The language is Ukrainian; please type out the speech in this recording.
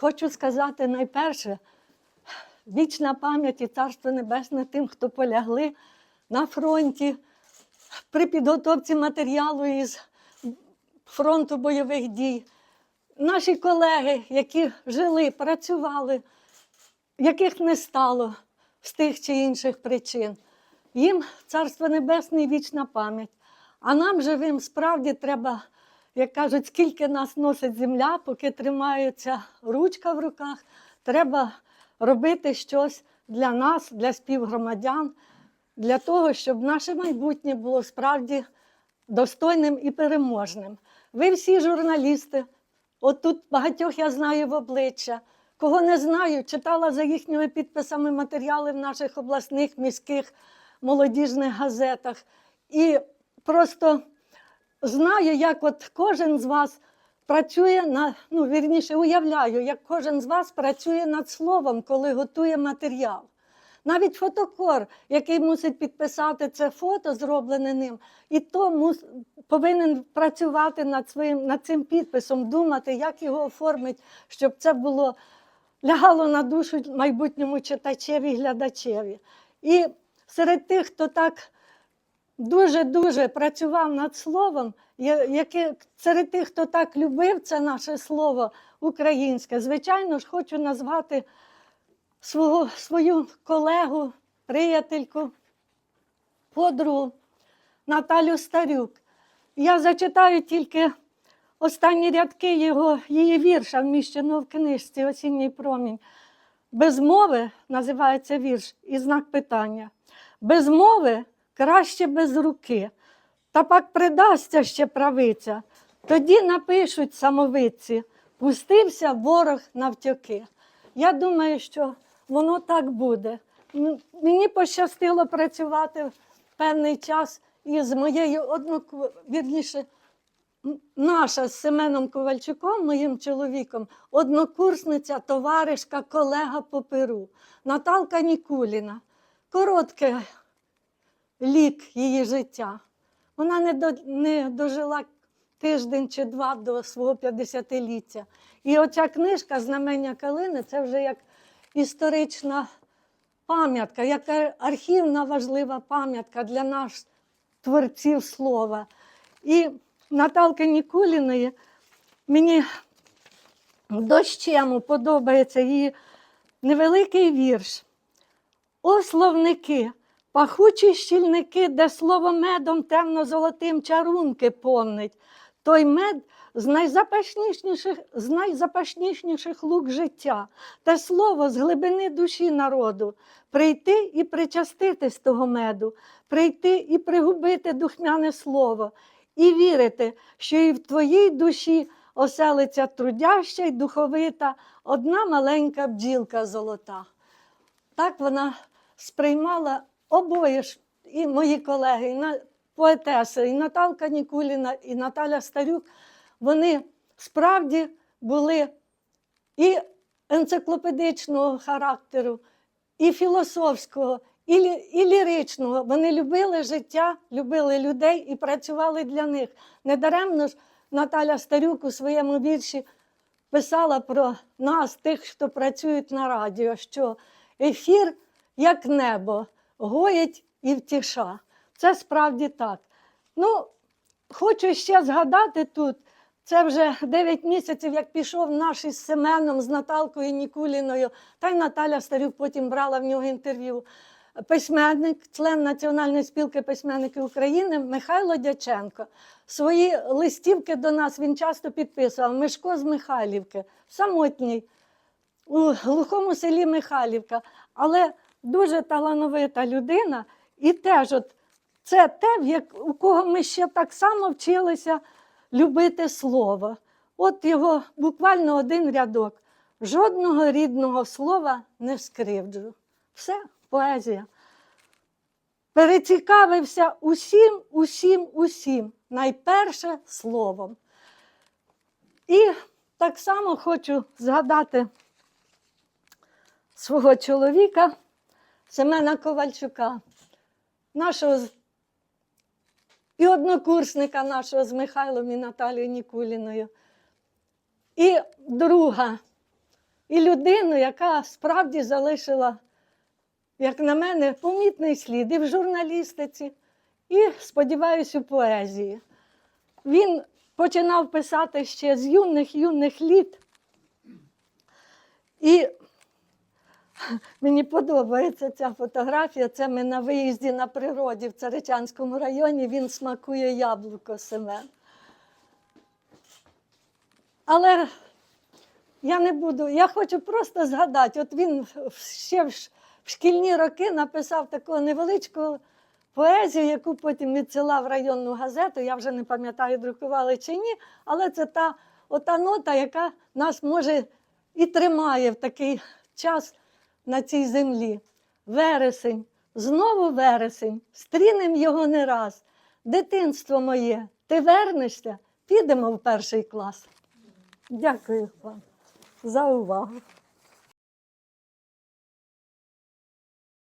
хочу сказати найперше, вічна пам'ять і царство небесне тим, хто полягли на фронті при підготовці матеріалу із фронту бойових дій. Наші колеги, які жили, працювали, яких не стало з тих чи інших причин. Їм царство небесне і вічна пам'ять. А нам живим справді треба, як кажуть, скільки нас носить земля, поки тримається ручка в руках, треба робити щось для нас, для співгромадян, для того, щоб наше майбутнє було справді достойним і переможним. Ви всі журналісти, от тут багатьох я знаю в обличчя. Кого не знаю, читала за їхніми підписами матеріали в наших обласних міських молодіжних газетах. І просто знаю, як от кожен з вас працює на, ну, вірніше, уявляю, як кожен з вас працює над словом, коли готує матеріал. Навіть фотокор, який мусить підписати це фото, зроблене ним, і то мус, повинен працювати над, своїм, над цим підписом, думати, як його оформити, щоб це було лягало на душу майбутньому читачеві, глядачеві. І серед тих, хто так дуже-дуже працював над словом, яке, серед тих, хто так любив це наше слово українське, звичайно ж, хочу назвати свого, свою колегу, приятельку, подругу Наталю Старюк. Я зачитаю тільки останні рядки його, її вірша, вміщеного в книжці Осінній промінь. Без мови називається вірш і знак питання. Без мови краще без руки, та пак придасться ще правиця. Тоді напишуть самовидці, пустився ворог навтьоки. Я думаю, що воно так буде. Мені пощастило працювати певний час із моєю одноку, вірніше, наша з Семеном Ковальчуком, моїм чоловіком, однокурсниця, товаришка, колега по Перу, Наталка Нікуліна. Коротке лік її життя. Вона не, до, не дожила тиждень чи два до свого 50-ліття. І оця книжка Знамення Калини це вже як історична пам'ятка, як архівна важлива пам'ятка для нас, творців слова. І Наталки Нікуліної мені дощему подобається її невеликий вірш. О, словники, пахучі щільники, де слово медом темно-золотим чарунки повнить. Той мед з найзапашніших, з найзапашніших лук життя, те слово з глибини душі народу, прийти і причастити з того меду, прийти і пригубити духмяне слово, і вірити, що і в твоїй душі оселиться трудяща й духовита одна маленька бджілка золота. Так вона сприймала обоє ж і мої колеги, і поетеси, і Наталка Нікуліна, і Наталя Старюк. Вони справді були і енциклопедичного характеру, і філософського, і, і ліричного. Вони любили життя, любили людей і працювали для них. Недаремно ж Наталя Старюк у своєму вірші писала про нас, тих, хто працюють на радіо, що ефір, як небо, гоїть і втіша. Це справді так. Ну, хочу ще згадати тут. Це вже 9 місяців, як пішов наш із Семеном, з Наталкою Нікуліною, та й Наталя Старюк потім брала в нього інтерв'ю. Письменник, член Національної спілки письменників України Михайло Дяченко. Свої листівки до нас він часто підписував. Мишко з Михайлівки, самотній, у глухому селі Михайлівка. Але дуже талановита людина, і теж от це те, у кого ми ще так само вчилися любити слово. От його буквально один рядок. Жодного рідного слова не скривджу. Все, поезія. Перецікавився усім, усім, усім, найперше словом. І так само хочу згадати свого чоловіка Семена Ковальчука, нашого і однокурсника нашого з Михайлом і Наталією Нікуліною, і друга і людину, яка справді залишила, як на мене, помітний слід і в журналістиці, і, сподіваюся, у поезії. Він починав писати ще з юних юних літ. І мені подобається ця фотографія. Це ми на виїзді на природі в Царичанському районі. Він смакує яблуко Семен. Але я не буду, я хочу просто згадати. От він ще в шкільні роки написав таку невеличку поезію, яку потім відсилав в районну газету. Я вже не пам'ятаю, друкували чи ні, але це та ота нота, яка нас може і тримає в такий час на цій землі. Вересень, знову вересень, стрінем його не раз. Дитинство моє, ти вернешся, підемо в перший клас. Дякую вам за увагу.